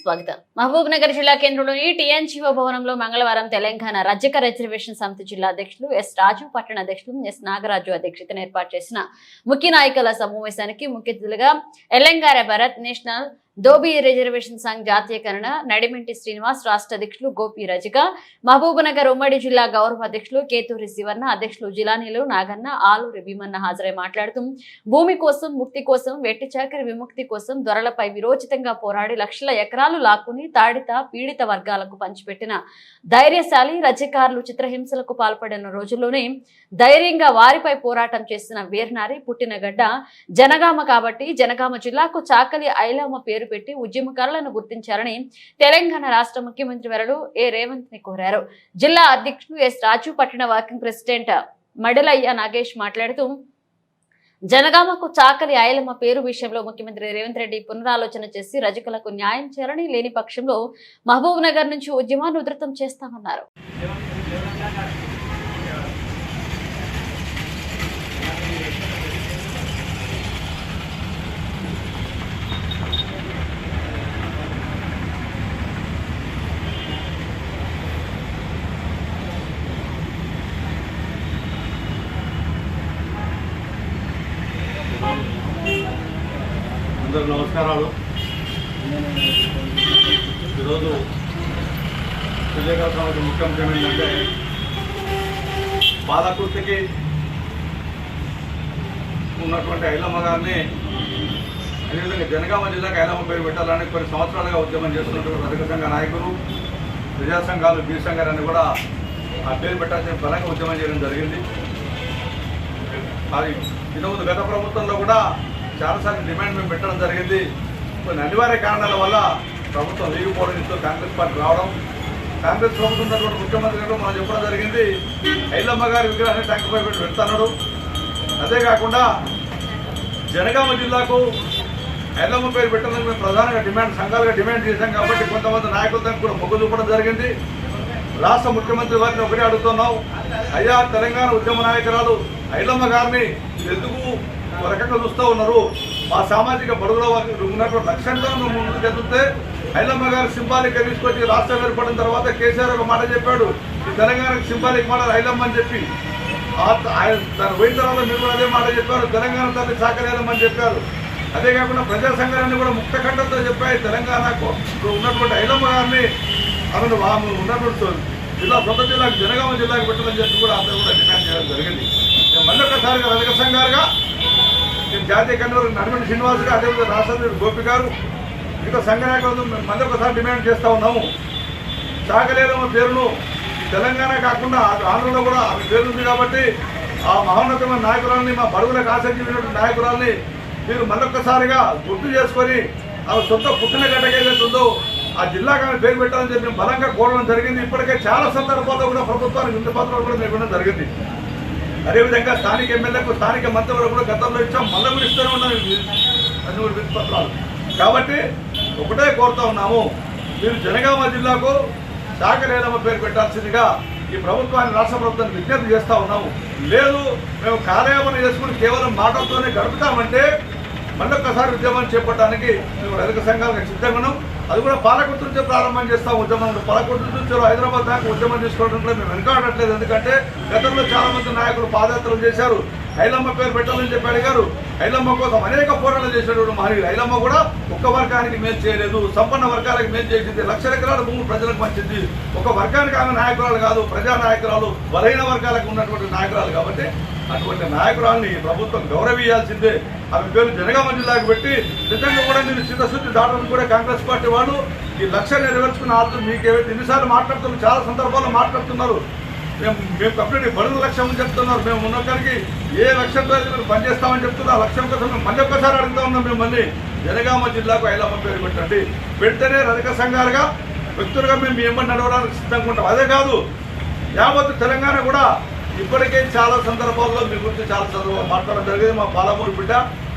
స్వాగతం. మహబూబ్ నగర్ జిల్లా కేంద్రంలోని టీఎన్జీఓ భవనంలో మంగళవారం తెలంగాణ రజక రిజర్వేషన్ సమితి జిల్లా అధ్యక్షులు ఎస్ రాజు పట్టణ అధ్యక్షులు ఎస్ నాగరాజు అధ్యక్షతన ఏర్పాటు చేసిన ముఖ్య నాయకుల సమావేశానికి ముఖ్య అతిథులుగా ఎల్లంగార భరత్ నేషనల్ దోబీ రిజర్వేషన్ సంఘ్ జాతీయకరణ నడిమింటి శ్రీనివాస్ రాష్ట్ర అధ్యక్షులు గోపి రజిక మహబూబ్నగర్ ఉమ్మడి జిల్లా గౌరవ అధ్యక్షులు కేతూరి శివన్న అధ్యక్షులు జిలానీలు నాగన్న ఆలూరి భీమన్న హాజరై మాట్లాడుతూ భూమి కోసం ముక్తి కోసం వెట్టి చాకరి విముక్తి కోసం దొరలపై విరోచితంగా పోరాడి లక్షల ఎకరాలు లాక్కుని తాడిత పీడిత వర్గాలకు పంచిపెట్టిన ధైర్యశాలి రజకారులు చిత్రహింసలకు పాల్పడిన రోజుల్లోనే ధైర్యంగా వారిపై పోరాటం చేసిన వీర్నారి పుట్టిన గడ్డ జనగామ కాబట్టి జనగామ జిల్లాకు చాకలి ఐలమ్మ పేరు పెట్టి ఉద్యమకారులను గుర్తించాలని తెలంగాణ రాష్ట్ర ముఖ్యమంత్రి వరలు ఏ రేవంత్ని కోరారు. జిల్లా అధ్యక్షుడు ఎస్ రాజు పట్టణ వర్కింగ్ ప్రెసిడెంట్ మడలయ్య నాగేష్ మాట్లాడుతూ జనగామకు చాకలి ఆయలమ్మ పేరు విషయంలో ముఖ్యమంత్రి రేవంత్ రెడ్డి పునరాలోచన చేసి రజకులకు న్యాయం చేయాలని లేని పక్షంలో మహబూబ్ నగర్ నుంచి ఉద్యమాన్ని ఉధృతం చేస్తామన్నారు. అందరికి నమస్కారాలు. ఈరోజు తెలియకాల్సిన ముఖ్యాంశం ఏంటంటే బాలకృతికి ఉన్నటువంటి ఐలమ్మ గారిని అదేవిధంగా జనగామ జిల్లాకు ఐలమ్మ పేరు పెట్టాలని కొన్ని సంవత్సరాలుగా ఉద్యమం చేస్తున్నటువంటి రజక సంఘ నాయకులు ప్రజా సంఘాలు బీ సంఘాలన్నీ కూడా ఆ పేరు పెట్టాల్సిన బలంగా ఉద్యమం చేయడం జరిగింది. అది ఇంతకుముందు గత ప్రభుత్వంలో కూడా చాలాసార్లు డిమాండ్ మేము పెట్టడం జరిగింది. కొన్ని అనివార్య కారణాల వల్ల ప్రభుత్వం లేకపోవడం ఇస్తూ కాంగ్రెస్ పార్టీ రావడం. కాంగ్రెస్ ప్రభుత్వం ఉన్నటువంటి ముఖ్యమంత్రి గారు మనం చెప్పడం జరిగింది. ఐలమ్మ గారి విగ్రహాన్ని ట్యాంకుపై పెట్టి పెడతాడు అదేకాకుండా జనగామ జిల్లాకు ఐలమ్మ పేరు పెట్టాలని మేము ప్రధానంగా డిమాండ్ సంఘాలుగా డిమాండ్ చేశాం కాబట్టి కొంతమంది నాయకులతో కూడా మొగ్గు చూపడం జరిగింది. రాష్ట్ర ముఖ్యమంత్రి వారిని ఒకటే అడుగుతున్నాం. అయ్యా తెలంగాణ ఉద్యమ నాయకురాలు ఐలమ్మ గారిని ఎందుకు ఒక రకంగా చూస్తూ ఉన్నారు. మా సామాజిక బడుగుల వారికి ఉన్నటువంటి లక్ష్యంగా మేము ముందుకు ఎదుగుతే ఐలమ్మ గారు సింబాలిక్ తీసుకొచ్చి రాష్ట్రం ఏర్పడిన తర్వాత కేసీఆర్ ఒక మాట చెప్పాడు. ఈ తెలంగాణకు సింబాలిక్ మాట ఐలమ్మ అని చెప్పి. ఆయన తన పోయిన తర్వాత మీరు కూడా అదే మాట చెప్పారు. తెలంగాణ తల్లి సాకలేదమ్మని చెప్పారు. అదే కాకుండా ప్రజా సంఘాలన్నీ కూడా ముక్త ఖండంతో చెప్పాయి. తెలంగాణకు ఉన్నటువంటి ఐలమ్మ గారిని ఆమెను ఆమె ఉన్నటువంటి జిల్లా సొంత జిల్లాకు జనగామ జిల్లాకు పెట్టాలని చెప్పి కూడా అందరూ కూడా డిమాండ్ చేయడం జరిగింది. నేను మళ్ళీ ఒకసారిగా రజక సంఘాలుగా నేను జాతీయ కన్వీనర్ నడిమిడి శ్రీనివాస్ గారు అదేవిధంగా రాష్ట్ర గోపి గారు మిగతా సంఘ నాయకులతో మేము మళ్ళీ ఒకసారి డిమాండ్ చేస్తూ ఉన్నాము. సాగలేదమ్మ పేరును తెలంగాణ కాకుండా ఆంధ్రలో కూడా ఆమె పేరుంది కాబట్టి ఆ మహోన్నతమైన నాయకురాలని మా బరువులకు ఆసక్తి ఉన్నటువంటి నాయకురాలని మీరు మళ్ళొక్కసారిగా గుర్తు చేసుకొని ఆమె సొంత పుట్టిన గడ్డకి ఉందో ఆ జిల్లాకు ఆమె పేరు పెట్టాలని చెప్పి బలంగా కోరడం జరిగింది. ఇప్పటికే చాలా సందర్భాల్లో కూడా ప్రభుత్వానికి వింత పత్రాలు కూడా మేము ఇవ్వడం జరిగింది. అదేవిధంగా స్థానిక ఎమ్మెల్యేకు స్థానిక మంత్రులకు కూడా గతంలో ఇచ్చాం. మళ్ళీ కూడా ఇస్తూనే ఉన్నాం అన్ని కూడా పత్రాలు. కాబట్టి ఒకటే కోరుతా ఉన్నాము. మీరు జనగామ జిల్లాకు శాఖలేదమ్మ పేరు పెట్టాల్సిందిగా ఈ ప్రభుత్వాన్ని రాష్ట్ర ప్రభుత్వాన్ని విజ్ఞప్తి చేస్తూ ఉన్నాము. లేదు మేము కార్యాలయం చేసుకుని కేవలం మాటలతోనే గడుపుతామంటే మళ్ళొక్కసారి ఉద్యమం చేపట్టడానికి మేము రజక సంఘాలకు సిద్ధంగా అది కూడా పాలకొట్టు నుంచే ప్రారంభం చేస్తాం ఉద్యమం. పాలకొట్టు నుంచి హైదరాబాద్ దాకా ఉద్యమం తీసుకోవడంలో మేము వెనుకాడట్లేదు. ఎందుకంటే గతంలో చాలామంది నాయకులు పాదయాత్రలు చేశారు. ఐలమ్మ పేరు పెట్టాలని చెప్పి అడిగారు ఐలమ్మ కోసం అనేక పోరాటాలు చేసేటువంటి మహనీయుడు ఐలమ్మ కూడా ఒక్క వర్గానికి మేలు చేయలేదు. సంపన్న వర్గాలకు మేలు చేసింది. లక్షల ఎకరాల భూమి ప్రజలకు మంచిది ఒక వర్గానికి ఆమె నాయకురాలు కాదు ప్రజా నాయకురాలు బలహీన వర్గాలకు ఉన్నటువంటి నాయకురాలు కాబట్టి అటువంటి నాయకురాల్ని ప్రభుత్వం గౌరవించాల్సిందే ఆమె పేరు జనగామ జిల్లాకు పెట్టి నిజంగా కూడా నేను చిత్తశుద్ధి దాటడం కూడా కాంగ్రెస్ పార్టీ వాళ్ళు ఈ లక్ష్యం నెరవేర్చుకున్న ఆర్థిక మీకు ఎన్నిసార్లు మాట్లాడుతున్నారు చాలా సందర్భాల్లో మాట్లాడుతున్నారు. మేము మేము కంప్లీట్ బరువు లక్ష్యం అని చెప్తున్నారు. మేము ఉన్నొక్కరికి ఏ లక్ష్యంతో అయితే మీరు పనిచేస్తామని చెప్తున్నా ఆ లక్ష్యం కోసం మేము మళ్ళీ ఒక్కసారి అడుగుతా ఉన్నాం. మిమ్మల్ని జనగామ జిల్లాకు ఐలమ్మ పేరు పెట్టండి. పెడితేనే రజక సంఘాలుగా వ్యక్తులుగా మేము మీ నడవడానికి సిద్ధంగా ఉంటాం. అదే కాదు యావత్ తెలంగాణ కూడా ఇప్పటికే చాలా సందర్భాల్లో మీ గురించి చాలా సందర్భాలు మాట్లాడడం జరిగింది. మా పాలమూరు బిడ్డ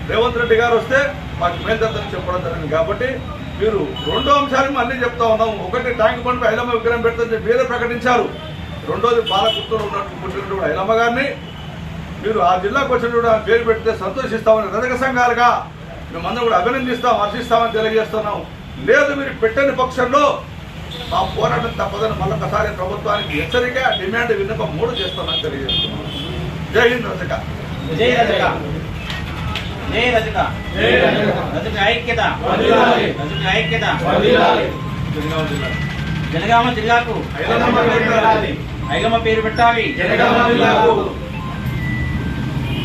రేవంత్ రెడ్డి గారు వస్తే మాకు మేల్దద్దని చెప్పడం జరిగింది. కాబట్టి మీరు రెండో అంశాన్ని మళ్ళీ చెప్తా ఉన్నాం. ఒకటి ట్యాంక్ బండ్ ఐలమ్మ విగ్రహం పెడతామని చెప్పి మీరే ప్రకటించారు. రెండోది పాలకుర్తూరు ఉన్నట్టు పుట్టినటువంటి ఐలమ్మ గారిని. మీరు ఆ జిల్లాకు వచ్చినటువంటి పేరు పెడితే సంతోషిస్తామని రజక సంఘాలుగా మేమందరం కూడా అభినందిస్తాం హర్షిస్తామని తెలియజేస్తున్నాం. లేదు మీరు పెట్టని పక్షంలో మా పోరాటం తప్పదని మళ్ళొకసారి ప్రభుత్వానికి హెచ్చరిక డిమాండ్ విన్నపం మూడు చేస్తామని తెలియజేస్తున్నాం. జై హింద్ రజక జై రజక జై రజక. రజక ఐక్యత. రజక ఐక్యత. జనగామ జిల్లాకు. ఐలమ్మ పేరు పెట్టాలి. జనగామ